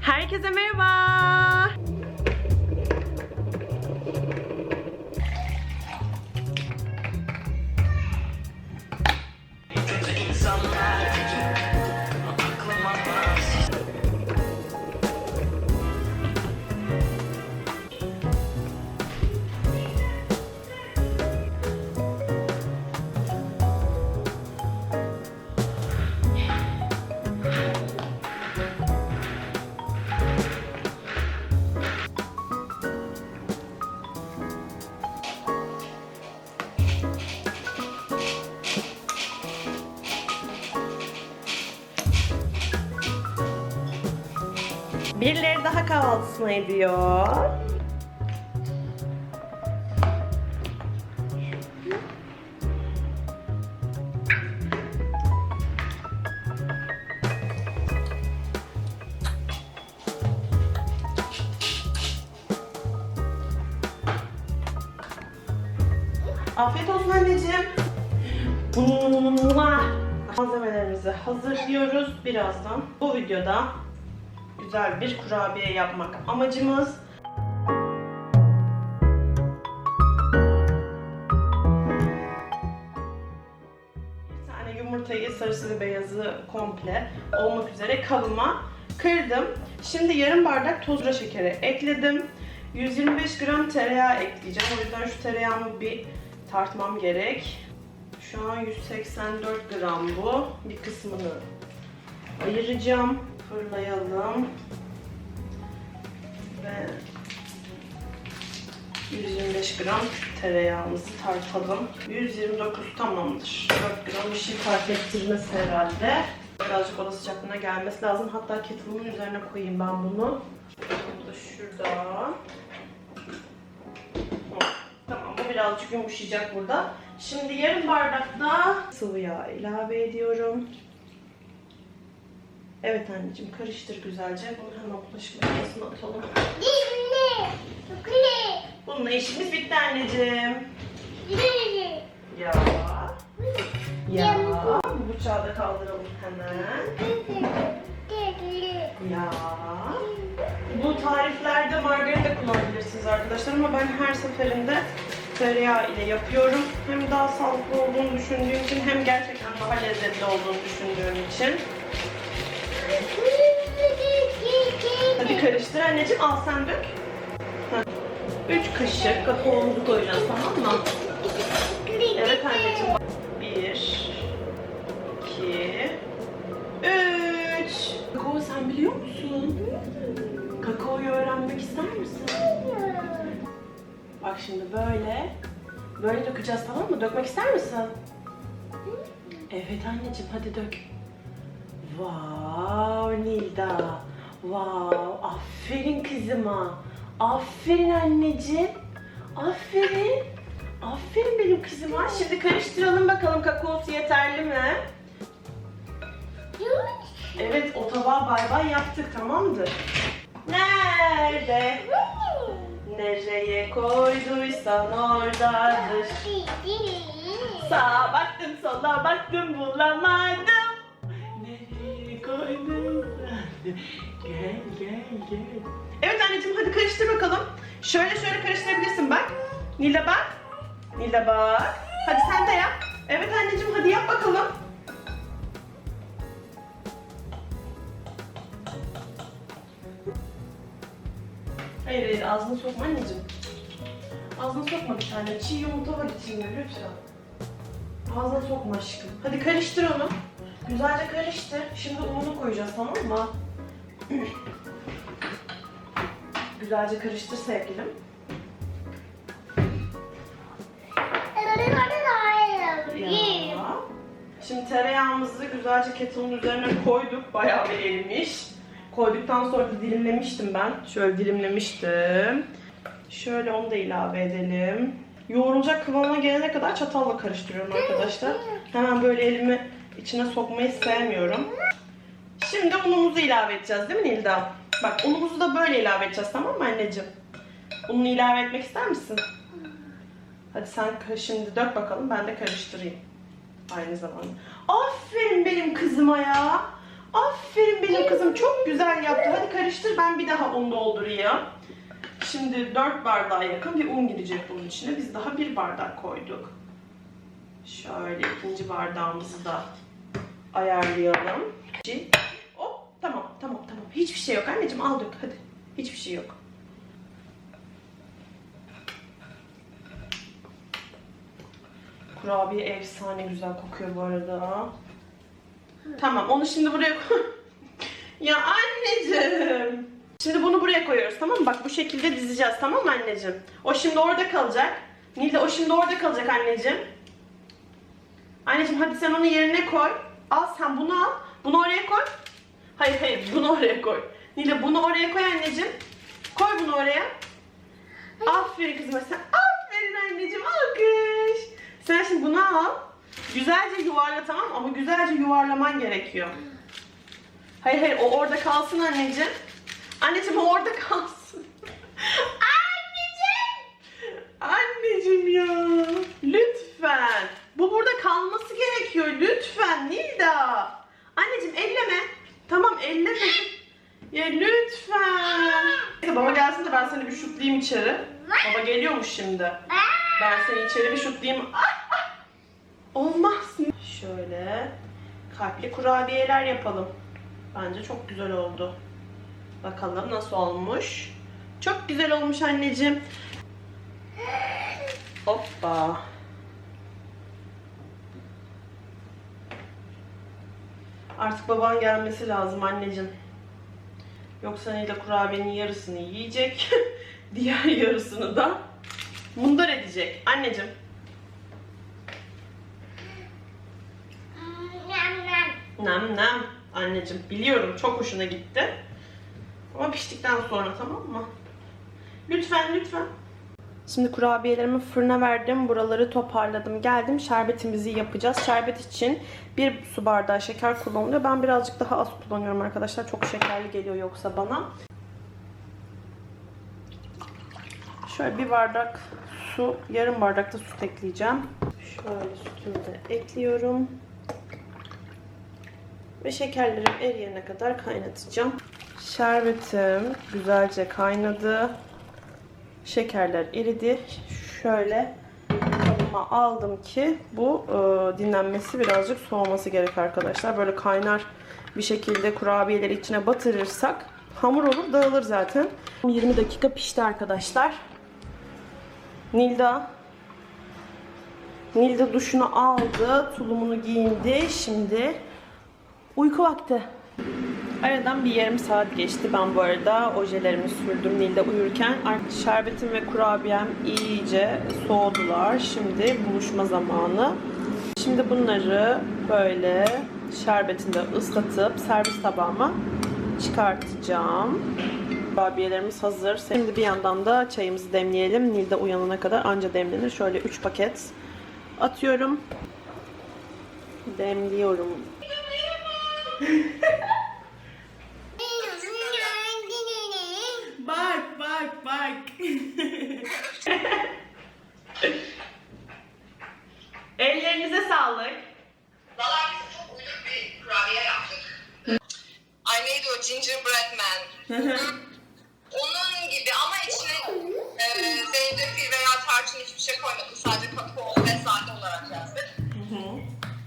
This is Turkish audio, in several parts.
Herkese merhaba. Birileri daha kahvaltısını ediyor. Afiyet olsun anneciğim. Malzemelerimizi hazırlıyoruz birazdan. Bu videoda güzel bir kurabiye yapmak amacımız. Bir tane yumurtayı sarısı ve beyazı komple olmak üzere kabıma kırdım. Şimdi yarım bardak tozra şekeri ekledim. 125 gram tereyağı ekleyeceğim. O yüzden şu tereyağımı bir tartmam gerek. Şu an 184 gram bu. Bir kısmını ayıracağım. Fırlayalım. Ve 125 gram tereyağımızı tartalım. 129 tamamdır. 4 gram bir şey fark ettirmez herhalde. Birazcık oda sıcaklığına gelmesi lazım. Hatta kettle'ın üzerine koyayım ben bunu. Bu da şurada. Tamam bu birazcık yumuşayacak burada. Şimdi yarım bardak da sıvı yağ ilave ediyorum. Evet anneciğim karıştır güzelce. Bunu hemen bulaşık makinesine atalım. Bununla işimiz bitti anneciğim. Ya. Ya. Bu bıçağı da kaldıralım hemen. Ya. Bu tariflerde margarita kullanabilirsiniz arkadaşlar ama ben her seferinde tereyağı ile yapıyorum. Hem daha sağlıklı olduğunu düşündüğüm için hem gerçekten daha lezzetli olduğunu düşündüğüm için. Karıştır anneciğim al sen dök. 3 kaşık kakaomuzu koyacağız tamam mı? Evet anneciğim. 1 2 3 Kakao sen biliyor musun? Kakaoyu öğrenmek ister misin? Bak şimdi böyle böyle dökeceğiz tamam mı? Dökmek ister misin? Evet anneciğim hadi dök. Wow Nilda. Wow aferin kızıma. Aferin anneciğim. Aferin. Aferin benim kızıma. Şimdi karıştıralım bakalım kakaosu yeterli mi? Evet o tabağı bay bay yaptık tamamdır. Nerede? Nereye koyduysan oradadır. Sağa baktım sola baktım bulamadım. Nereye koyduysan. Gel gel gel. Evet anneciğim hadi karıştır bakalım. Şöyle şöyle karıştırabilirsin bak. Nilda bak. Nilda bak. Hadi sen de yap. Evet anneciğim hadi yap bakalım. Hayır hayır ağzını sokma anneciğim. Ağzını sokma bir tane. Çiğ yumurta var içinde lütfen. Ağzına sokma aşkım. Hadi karıştır onu. Güzelce karıştır. Şimdi ununu koyacağız tamam mı? Güzelce karıştır sevgilim. Ya. Şimdi tereyağımızı güzelce kettle'ın üzerine koyduk. Bayağı bir erimiş. Koyduktan sonra da dilimlemiştim ben. Şöyle dilimlemiştim. Şöyle onu da ilave edelim. Yoğrulacak kıvama gelene kadar çatalla karıştırıyorum arkadaşlar. Hemen böyle elimi içine sokmayı sevmiyorum. Şimdi unumuzu ilave edeceğiz değil mi Nilda? Bak unumuzu da böyle ilave edeceğiz tamam mı anneciğim? Ununu ilave etmek ister misin? Hadi sen şimdi dök bakalım ben de karıştırayım. Aynı zamanda. Aferin benim kızıma ya. Aferin benim kızım çok güzel yaptı. Hadi karıştır ben bir daha un doldurayım. Şimdi 4 bardağa yakın bir un girecek bunun içine. Biz daha bir bardak koyduk. Şöyle ikinci bardağımızı da ayarlayalım. Tamam tamam. Hiçbir şey yok anneciğim al dök hadi. Hiçbir şey yok. Kurabiye efsane güzel kokuyor bu arada. Tamam onu şimdi buraya koy. ya anneciğim. Şimdi bunu buraya koyuyoruz tamam mı? Bak bu şekilde dizeceğiz tamam mı anneciğim? O şimdi orada kalacak. Nilde o şimdi orada kalacak anneciğim. Anneciğim hadi sen onu yerine koy. Al sen bunu al. Bunu oraya koy. Hayır hayır bunu oraya koy. Nilde bunu oraya koy anneciğim. Koy bunu oraya. Aferin kızıma sen. Aferin anneciğim alkış. Sen şimdi bunu al. Güzelce yuvarla tamam? Ama güzelce yuvarlaman gerekiyor. Hayır hayır o orada kalsın anneciğim. Anneciğim o orada kalsın. anneciğim. Anneciğim ya. Lütfen. Bu burada kalması gerekiyor. Lütfen Nilda. Anneciğim elleme. Tamam elleme. Ya lütfen. Neyse, baba gelsin de ben seni bir şutlayayım içeri. Baba geliyormuş şimdi. Ben seni içeri bir şutlayayım. Olmaz. Şöyle kalpli kurabiyeler yapalım. Bence çok güzel oldu. Bakalım nasıl olmuş. Çok güzel olmuş anneciğim. Hoppa. Artık baban gelmesi lazım anneciğim. Yoksa Nida kurabiyenin yarısını yiyecek. Diğer yarısını da mundar edecek. Anneciğim. Nem nem. Anneciğim biliyorum çok hoşuna gitti. Ama piştikten sonra tamam mı? Lütfen lütfen. Şimdi kurabiyelerimi fırına verdim. Buraları toparladım. Geldim şerbetimizi yapacağız. Şerbet için bir su bardağı şeker kullanılıyor. Ben birazcık daha az kullanıyorum arkadaşlar. Çok şekerli geliyor yoksa bana. Şöyle bir bardak su, yarım bardak da süt ekleyeceğim. Şöyle sütümü de ekliyorum. Ve şekerlerim eriyene kadar kaynatacağım. Şerbetim güzelce kaynadı. Şekerler eridi. Şöyle kabıma aldım ki bu e, dinlenmesi birazcık soğuması gerek arkadaşlar. Böyle kaynar bir şekilde kurabiyeleri içine batırırsak hamur olur dağılır zaten. 20 dakika pişti arkadaşlar. Nilda Nilda duşunu aldı, tulumunu giyindi. Şimdi uyku vakti. Aradan bir yarım saat geçti. Ben bu arada ojelerimi sürdüm Nilde uyurken. Şerbetim ve kurabiyem iyice soğudular. Şimdi buluşma zamanı. Şimdi bunları böyle şerbetinde ıslatıp servis tabağıma çıkartacağım. Kurabiyelerimiz hazır. Şimdi bir yandan da çayımızı demleyelim. Nilde uyanana kadar anca demlenir. Şöyle 3 paket atıyorum. Demliyorum. Bak bak bak. Ellerinize sağlık. Valla biz çok uyduk bir kurabiye yaptık. I made o gingerbread man. Onun gibi ama içine e, zencefil veya tarçın hiçbir şey koymadım. Sadece kakao ve sade olarak yazdık.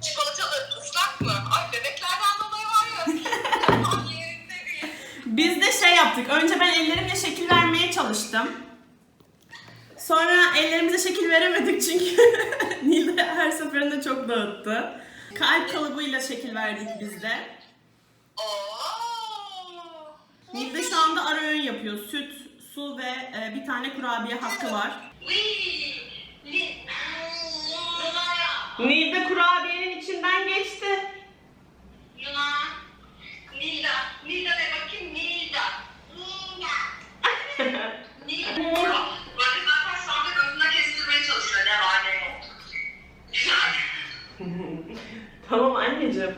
Çikolatalı ıslak mı? Ay bebeklerden dolayı var ya. Tam yerinde değil. Biz de şey yaptık. Önce ben ellerimle şekil vermeye çalıştım. Sonra ellerimize şekil veremedik çünkü Nilde her seferinde çok dağıttı. Kalp kalıbıyla şekil verdik biz de. Oo. Nilde şu anda ara öğün yapıyor. Süt, su ve e, bir tane kurabiye hakkı var. Wee. Li. Luna'ya. tamam anneciğim.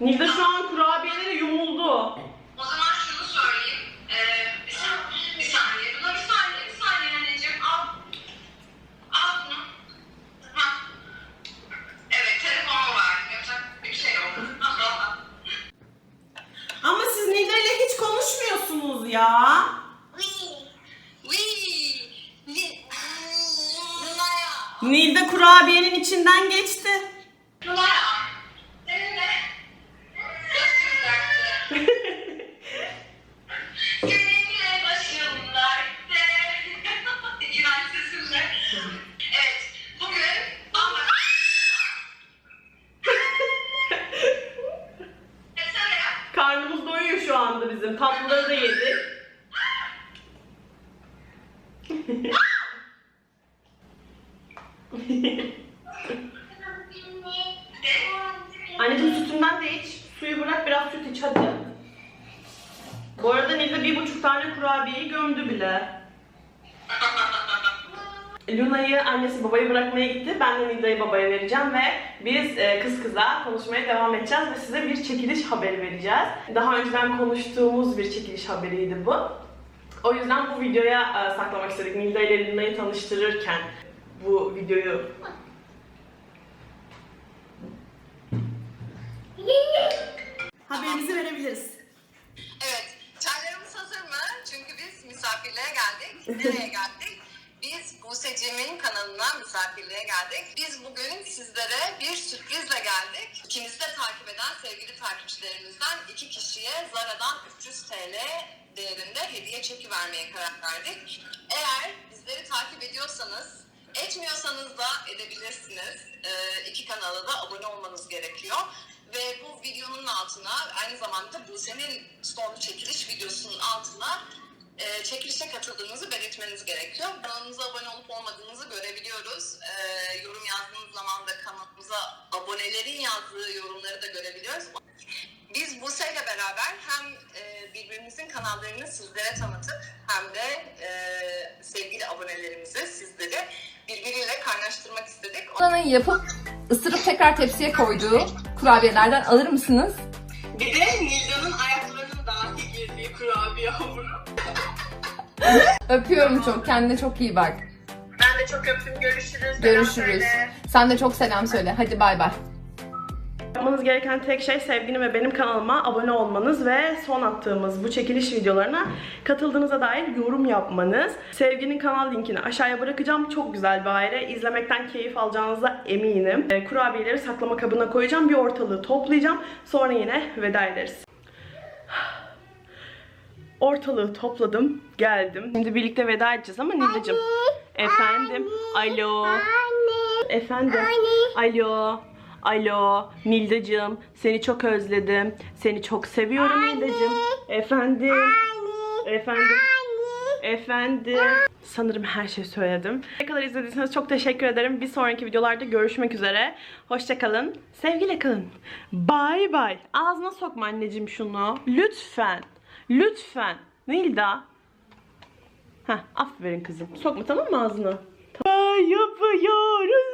Nilda şu an kurabiyelere yumuldu. O zaman şunu söyleyeyim. Ee, bir, saniye, bir saniye. Buna bir saniye, bir saniye anneciğim. Al. Al bunu. Ha. Evet, telefonumu verdim. Yapacak bir şey yok. Ama siz Nilda ile hiç konuşmuyorsunuz ya. Nilda kurabiyenin içinden geçti. Bizim. Tatlıları da yedik. Anneciğim sütünden de iç. Suyu bırak biraz süt iç hadi. Bu arada Nilde bir buçuk tane kurabiyeyi gömdü bile. Luna'yı annesi babayı bırakmaya gitti. Ben de Nilda'yı babaya vereceğim ve biz e, kız kıza konuşmaya devam edeceğiz ve size bir çekiliş haberi vereceğiz. Daha önceden konuştuğumuz bir çekiliş haberiydi bu. O yüzden bu videoya e, saklamak istedik. Nilda ile Luna'yı tanıştırırken bu videoyu haberimizi verebiliriz. Evet, çaylarımız hazır mı? Çünkü biz misafirliğe geldik. Nereye geldik? Biz Buse'cimin kanalına misafirliğe geldik. Biz bugün sizlere bir sürprizle geldik. İkinizi de takip eden sevgili takipçilerimizden iki kişiye Zara'dan 300 TL değerinde hediye çeki vermeye karar verdik. Eğer bizleri takip ediyorsanız, etmiyorsanız da edebilirsiniz. Ee, iki kanala da abone olmanız gerekiyor. Ve bu videonun altına aynı zamanda Buse'nin son çekiliş videosunun altına e, çekilişe katıldığınızı belirtmeniz gerekiyor. Kanalımıza abone olup olmadığınızı görebiliyoruz. E, yorum yazdığınız zaman da kanalımıza abonelerin yazdığı yorumları da görebiliyoruz. Biz Buse ile beraber hem e, birbirimizin kanallarını sizlere tanıtıp hem de e, sevgili abonelerimizi, sizleri birbiriyle kaynaştırmak istedik. Olanı yapıp ısırıp tekrar tepsiye koyduğu kurabiyelerden alır mısınız? Bir de Nilda'nın ayaklarının dahi girdiği kurabiye hamuru. Öpüyorum çok. Kendine çok iyi bak. Ben de çok öptüm. Görüşürüz. Görüşürüz. söyle. Sen de çok selam söyle. Hadi bay bay. Yapmanız gereken tek şey sevginin ve benim kanalıma abone olmanız ve son attığımız bu çekiliş videolarına katıldığınıza dair yorum yapmanız. Sevginin kanal linkini aşağıya bırakacağım. Çok güzel bir aile. İzlemekten keyif alacağınıza eminim. E, kurabiyeleri saklama kabına koyacağım. Bir ortalığı toplayacağım. Sonra yine veda ederiz. Ortalığı topladım, geldim. Şimdi birlikte veda edeceğiz ama Nilacığım. Efendim. Alo. Efendim. Alo. Alo. Nildacığım. Seni çok özledim. Seni çok seviyorum Nildacığım. Efendim. Efendim. Efendim. Sanırım her şeyi söyledim. Ne kadar izlediyseniz çok teşekkür ederim. Bir sonraki videolarda görüşmek üzere. Hoşçakalın. Sevgiyle kalın. Bay bay. Ağzına sokma anneciğim şunu. Lütfen. Lütfen. Nilda. Heh, aferin kızım. Sokma tamam mı ağzına? Tamam. Yapıyoruz.